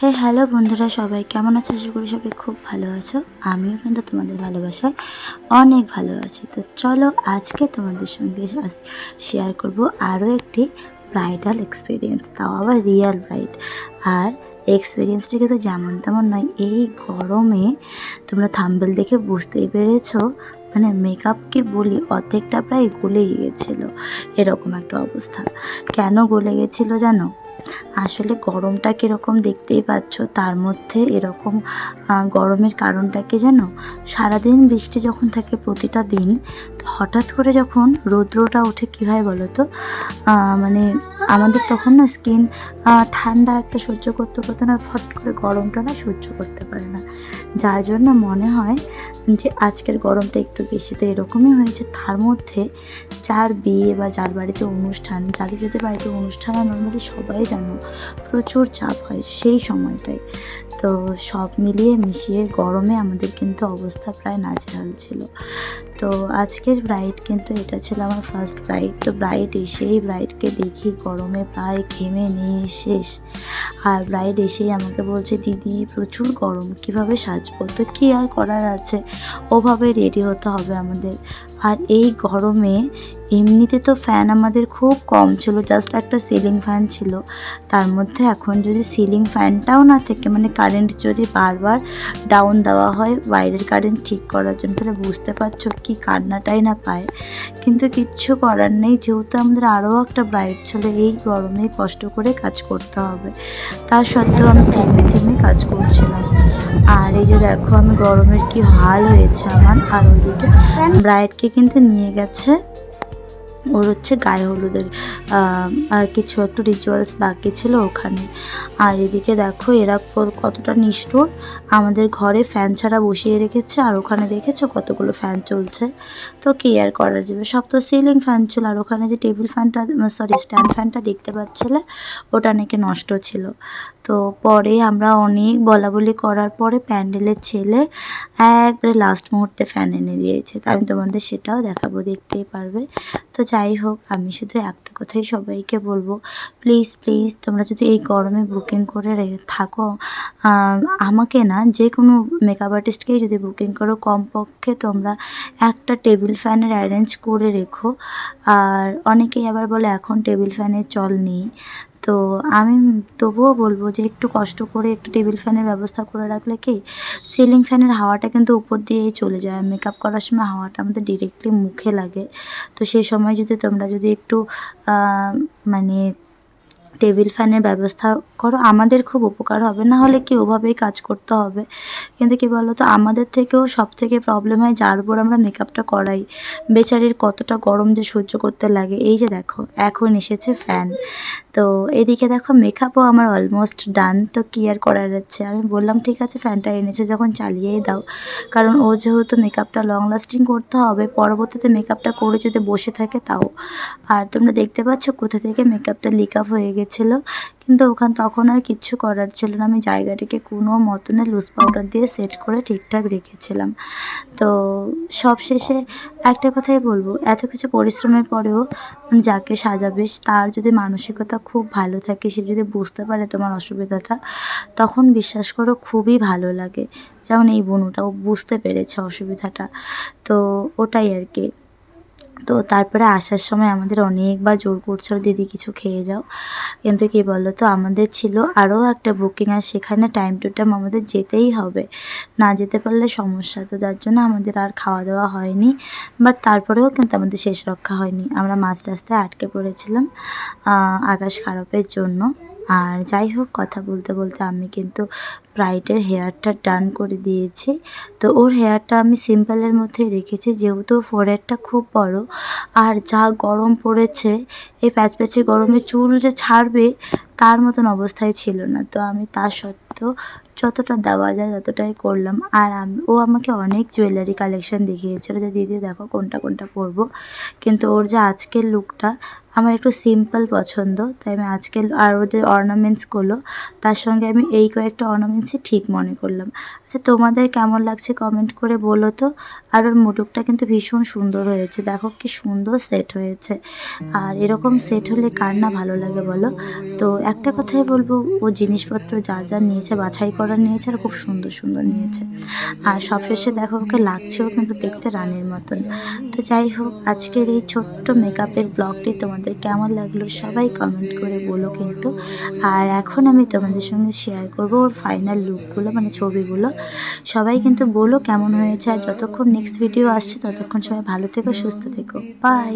হে, hello বন্ধুরা সবাই, কেমন আছো? আশা করি সবাই খুব ভালো আছো। আমিও কিন্তু তোমাদের ভালোবাসায় অনেক ভালো আছি। তো চলো আজকে তোমাদের সঙ্গে শেয়ার করব আরও একটি ব্রাইডাল এক্সপিরিয়েন্স তাও আবার রিয়েল ব্রাইড আর এক্সপিরিয়েন্সটা কিন্তু যেমন তেমন নয়, এই গরমে তোমরা থাম্বেল দেখে বুঝতেই পেরেছ মানে মেকআপ কি বলি, অর্ধেকটা প্রায় গলেই গেছিল, এরকম একটা অবস্থা। কেন গলে গেছিল জানো? আসলে গরমটা কীরকম দেখতেই পাচ্ছ? তার মধ্যে এরকম গরমের কারণটা কি যেন সারাদিন বৃষ্টি যখন থাকে প্রতিটা দিন, তো হঠাৎ করে যখন রৌদ্রটা ওঠে, কী হয় বলো তো? মানে আমাদের তখন না স্কিন ঠান্ডা একটা সহ্য করতে করতে না ফট করে গরমটা না সহ্য করতে পারে না। যার জন্য মনে হয় যে আজকের গরমটা একটু বেশি। তো এরকমই হয়েছে। তার মধ্যে যার বিয়ে বা যার বাড়িতে অনুষ্ঠান, যাদের যাদের বাড়িতে অনুষ্ঠান হয় নর্মালি সবাই জানো প্রচুর চাপ হয় সেই সময়টায়। তো সব মিলিয়ে মিশিয়ে গরমে আমাদের কিন্তু অবস্থা প্রায় নাজেহাল ছিল। তো আজকের ব্রাইড কিন্তু এটা ছিল আমার ফার্স্ট ব্রাইড তো ব্রাইড এসেই ব্রাইডকে দেখি গরমে প্রায় ঘেমে নিয়ে শেষ আর ব্রাইড এসেই আমাকে বলছে, দিদি, প্রচুর গরম, কীভাবে সাজবো? তো কী আর করার আছে? ওভাবে রেডি হতে হবে আমাদের। আর এই গরমে এমনিতে তো ফ্যান আমাদের খুব কম ছিল জাস্ট একটা সিলিং ফ্যান ছিল। তার মধ্যে এখন যদি সিলিং ফ্যানটাও না থেকে মানে কারেন্ট যদি বারবার ডাউন দেওয়া হয় বাইরের কারেন্ট ঠিক করার জন্য, তাহলে বুঝতে পারছ কি কান্নাটাই না পায়। কিন্তু কিচ্ছু করার নেই, যেহেতু আমাদের আরও একটা ব্রাইট ছিল, এই গরমে কষ্ট করে কাজ করতে হবে। তা সত্ত্বেও আমি থেমে থেমে কাজ করছিলাম। আর এই যে দেখো, আমি গরমের কি হাল হয়েছে আমার, আর ওইদিকে ব্রাইডকে কিন্তু নিয়ে গেছে। ওর হচ্ছে গায়ে হলুদের কিছু একটু রিচুয়ালস বাকি ছিল ওখানে। আর এদিকে দেখো এরা কতটা নিষ্ঠুর। আমাদের ঘরে ফ্যান ছাড়া বসিয়ে রেখেছে, আর ওখানে দেখেছ কতগুলো ফ্যান চলছে? তো কি আর করার যাবে? সব তো সিলিং ফ্যান ছিল, আর ওখানে যে টেবিল ফ্যানটা সরি স্ট্যান্ড ফ্যানটা দেখতে পাচ্ছিলে, ওটা নাকি নষ্ট ছিল। তো পরে আমরা অনেক বলা বলি করার পরে প্যান্ডেলের ছেলে একবারে লাস্ট মুহূর্তে ফ্যান এনে দিয়েছে। আমি তোমাদের সেটাও দেখাবো, দেখতেই পারবে। তো যাই হোক, আমি শুধু একটা কথাই সবাইকে বলব প্লিজ প্লিজ তোমরা যদি এই গরমে বুকিং করে থাকো। আমাকে না যে কোনো মেকআপ আর্টিস্টকেই যদি বুকিং করো, কমপক্ষে তোমরা একটা টেবিল ফ্যানের অ্যারেঞ্জ করে রেখো। আর অনেকেই আবার বলে, এখন টেবিল ফ্যানের চল নেই। তো আমি তবুও বলব যে একটু কষ্ট করে একটু টেবিল ফ্যানের ব্যবস্থা করে রাখলে কি সিলিং ফ্যানের হাওয়াটা কিন্তু উপর দিয়েই চলে যায়। মেকআপ করার সময় হাওয়াটা আমাদের ডিরেক্টলি মুখে লাগে। তো সেই সময় যদি তোমরা যদি একটু মানে টেবিল ফ্যানের ব্যবস্থা করো, আমাদের খুব উপকার হবে। না হলে কি ওভাবেই কাজ করতে হবে? কিন্তু কি বলো তো আমাদের থেকেও সব থেকে প্রবলেম হয় যার উপর আমরা মেকআপটা করাই। বেচারির কতটা গরম যে সহ্য করতে লাগে। এই যে দেখো, এখন এসেছে ফ্যান তো এদিকে দেখো মেকআপও আমার অলমোস্ট ডান তো কি আর করার আছে আমি বললাম, ঠিক আছে ফ্যানটা এনেছে, যখন চালিয়েই দাও। কারণ ও যেহেতু মেকআপটা লং লাস্টিং করতে হবে, পরবর্তীতে মেকআপটা করে যদি বসে থাকে তাও। আর তোমরা দেখতে পাচ্ছ, কোথা থেকে মেকআপটা লিক আপ হয়ে গেছিল, কিন্তু ওখান তখন আর কিচ্ছু করার ছিল না। আমি জায়গাটিকে কোনো মতনে লুজ পাউডার দিয়ে সেট করে ঠিকঠাক রেখেছিলাম। তো সব শেষে একটা কথাই বলব, এত কিছু পরিশ্রমের পরেও মানে যাকে সাজাবে, তার যদি মানসিকতা খুব ভালো থাকে, সে যদি বুঝতে পারে তোমার অসুবিধাটা, তখন বিশ্বাস করো খুবই ভালো লাগে। যেমন এই বনুটা, ও বুঝতে পেরেছে অসুবিধাটা। তো ওটাই আর কি। তো তারপরে আসার সময় আমাদের অনেকবার জোর করছিল, দিদি কিছু খেয়ে যাও। কিন্তু কি বলো তো আমাদের ছিল আরও একটা বুকিং আর সেখানে টাইম টু টাইম আমাদের যেতেই হবে। না যেতে পারলে সমস্যা, তো যার জন্য আমাদের আর খাওয়া দাওয়া হয়নি। বাট তারপরেও কিন্তু আমাদের শেষ রক্ষা হয়নি। আমরা মাঝ রাস্তায় আটকে পড়েছিলাম আকাশ খারাপের জন্য। আর যাই হোক, কথা বলতে বলতে আমি কিন্তু ব্রাইডের হেয়ারটা ডান করে দিয়েছি। তো ওর হেয়ারটা আমি সিম্পলের মধ্যে রেখেছি, যেহেতু ফোরহেডটা খুব বড়। আর যা গরম পড়েছে, এই প্যাচ প্যাচে গরমে চুল যে ছাড়বে, তার মতন অবস্থায় ছিল না। তো আমি তা সত্ত্বেও যতটা দেওয়া যায় ততটাই করলাম। আর আমি, ও আমাকে অনেক জুয়েলারি কালেকশন দেখিয়েছিল যে, দিদি দেখো কোনটা কোনটা পরবো। কিন্তু ওর যে আজকের লুকটা আমার একটু সিম্পল পছন্দ, তাই আমি আজকের আর ও যে অর্নামেন্টসগুলো তার সঙ্গে আমি এই কয়েকটা অর্নামেন্টসই ঠিক মনে করলাম। আচ্ছা তোমাদের কেমন লাগছে কমেন্ট করে বলো তো? আর ওর মুটুকটা কিন্তু ভীষণ সুন্দর হয়েছে, দেখো কি সুন্দর সেট হয়েছে। আর এরকম সেট হলে কার না ভালো লাগে বলো? তো একটা কথাই বলব, ও জিনিসপত্র যা যা নিয়েছে, বাছাই করা নিয়েছে, আর খুব সুন্দর সুন্দর নিয়েছে। আর সবশেষে দেখো ওকে লাগছেও কিন্তু দেখতে রানের মতন। তো যাই হোক, আজকের এই ছোট্ট মেকআপের ব্লগটি তোমাদের কেমন লাগল সবাই কমেন্ট করে বলো কিন্তু। আর এখন আমি তোমাদের সঙ্গে শেয়ার করব ওর ফাইনাল লুকগুলো মানে ছবিগুলো। সবাই কিন্তু বলো কেমন হয়েছে, আর যতক্ষণ নেক্সট ভিডিও আসছে, ততক্ষণ সবাই ভালো থেকো, সুস্থ থেকো। বাই